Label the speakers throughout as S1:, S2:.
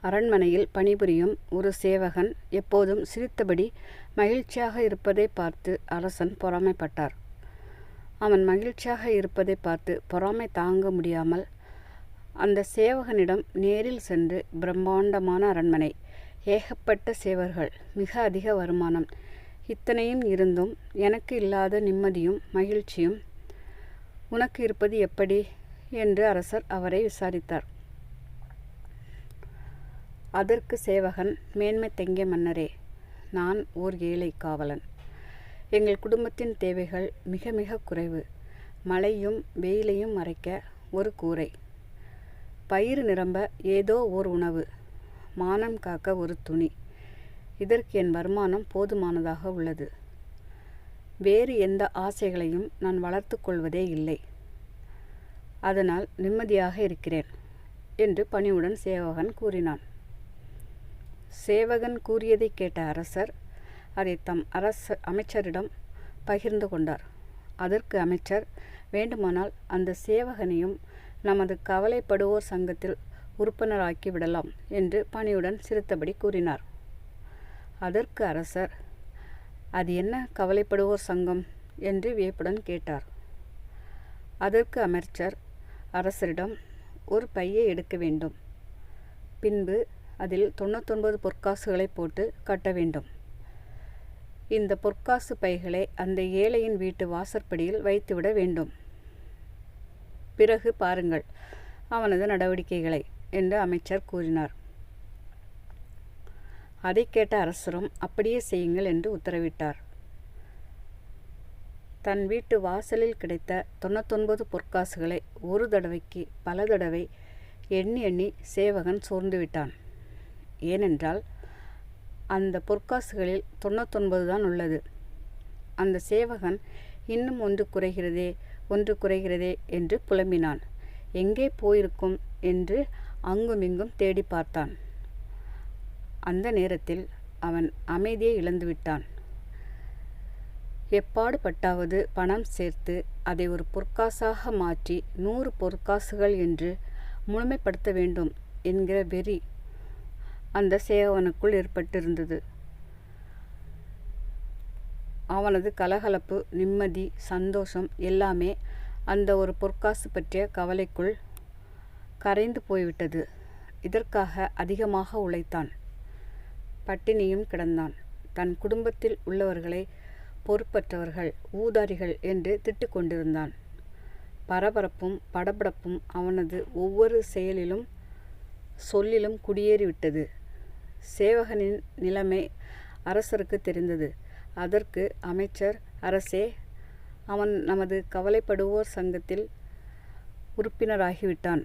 S1: அரண்மனையில் பணிபுரியும் ஒரு சேவகன் எப்போதும் சிரித்தபடி மகிழ்ச்சியாக இருப்பதைப் பார்த்து அரசன் பொறாமைப்பட்டார். அவன் மகிழ்ச்சியாக இருப்பதை பார்த்து பொறாமை தாங்க முடியாமல் அந்த சேவகனிடம் நேரில் சென்று பிரம்மாண்டமான அரண்மனை, ஏகப்பட்ட சேவர்கள் மிக அதிக வருமானம், இத்தனையும் இருந்தும் எனக்கு இல்லாத நிம்மதியும் மகிழ்ச்சியும் உனக்கு இருப்பது எப்படி? என்று அரசர் அவரை விசாரித்தார். அதற்கு சேவகன் மேன்மை தங்கிய மன்னரே, நான் ஓர் ஏழை காவலன். எங்கள் குடும்பத்தின் தேவைகள் மிக மிக குறைவு. மழையும் வெயிலையும் மறைக்க ஒரு கூரை. பயிர் நிரம்ப ஏதோ ஓர் உணவு. மானம் காக்க ஒரு துணி. இதற்கு என் வருமானம் போதுமானதாக உள்ளது. வேறு எந்த ஆசைகளையும் நான் வளர்த்துக் கொள்வதே இல்லை. அதனால் நிம்மதியாக இருக்கிறேன் என்று பணிவுடன் சேவகன் கூறினான். சேவகன் கூறியதைக் கேட்ட அரசர் அதை தம் அரச அமைச்சரிடம் பகிர்ந்து கொண்டார். அதற்கு அமைச்சர் வேண்டுமானால் அந்த சேவகனையும் நமது கவலைப்படுவோர் சங்கத்தில் உறுப்பினராக்கி விடலாம் என்று பணியுடன் சிரித்தபடி கூறினார். அதற்கு அரசர் அது என்ன கவலைப்படுவோர் சங்கம்? என்று வியப்புடன் கேட்டார். அதற்கு அமைச்சர் அரசரிடம் ஒரு பையை எடுக்க வேண்டும். பின்பு அதில் தொண்ணூத்தொன்பது பொற்காசுகளைப் போட்டு கட்ட வேண்டும். இந்த பொற்காசு பைகளை அந்த ஏழையின் வீட்டு வாசற்படியில் வைத்துவிட வேண்டும். பிறகு பாருங்கள் அவனது நடவடிக்கைகளை என்று அமைச்சர் கூறினார். அதைக் கேட்ட அரசரும் அப்படியே செய்யுங்கள் என்று உத்தரவிட்டார். தன் வீட்டு வாசலில் கிடைத்த தொண்ணூத்தொன்பது பொற்காசுகளை ஒரு தடவைக்கு பல தடவை எண்ணி எண்ணி சேவகன் சோர்ந்துவிட்டான். ஏனென்றால் அந்த பொற்காசுகளில் தொண்ணூற்றொன்பதுதான் உள்ளது. அந்த சேவகன் இன்னும் ஒன்று குறைகிறதே ஒன்று குறைகிறதே என்று புலம்பினான். எங்கே போயிருக்கும் என்று அங்குமிங்கும் தேடி பார்த்தான். அந்த நேரத்தில் அவன் அமைதியை இழந்துவிட்டான். எப்பாடு பட்டாவது பணம் சேர்த்து அதை ஒரு பொற்காசாக மாற்றி நூறு பொற்காசுகள் என்று முழுமைப்படுத்த வேண்டும் என்கிற வெறி அந்த சேவனுக்குள் ஏற்பட்டிருந்தது. அவனது கலகலப்பு நிம்மதி சந்தோஷம் எல்லாமே அந்த ஒரு பொற்காசு பற்றிய கவலைக்குள் கரைந்து போய்விட்டது. இதற்காக அதிகமாக உழைத்தான். பட்டினியும் கிடந்தான். தன் குடும்பத்தில் உள்ளவர்களை பொறுப்பற்றவர்கள் ஊதாரிகள் என்று திட்டிக் கொண்டிருந்தான். பரபரப்பும் படபடப்பும் அவனது ஒவ்வொரு செயலிலும் சொல்லிலும் குடியேறிவிட்டது. சேவகனின் நிலைமை அரசருக்குத் தெரிந்தது. அதற்கு அமைச்சர் அரசே அவன் நமது கவலைப்படுவோர் சங்கத்தில் உறுப்பினராகிவிட்டான்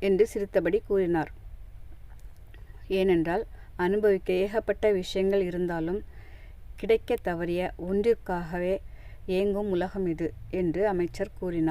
S1: என்று சிரித்தபடி கூறினார். ஏனென்றால் அனுபவிக்க ஏகப்பட்ட விஷயங்கள் இருந்தாலும் கிடைக்கத் தவறிய ஒன்றிற்காகவே ஏங்கும் உலகம் இது என்று அமைச்சர் கூறினார்.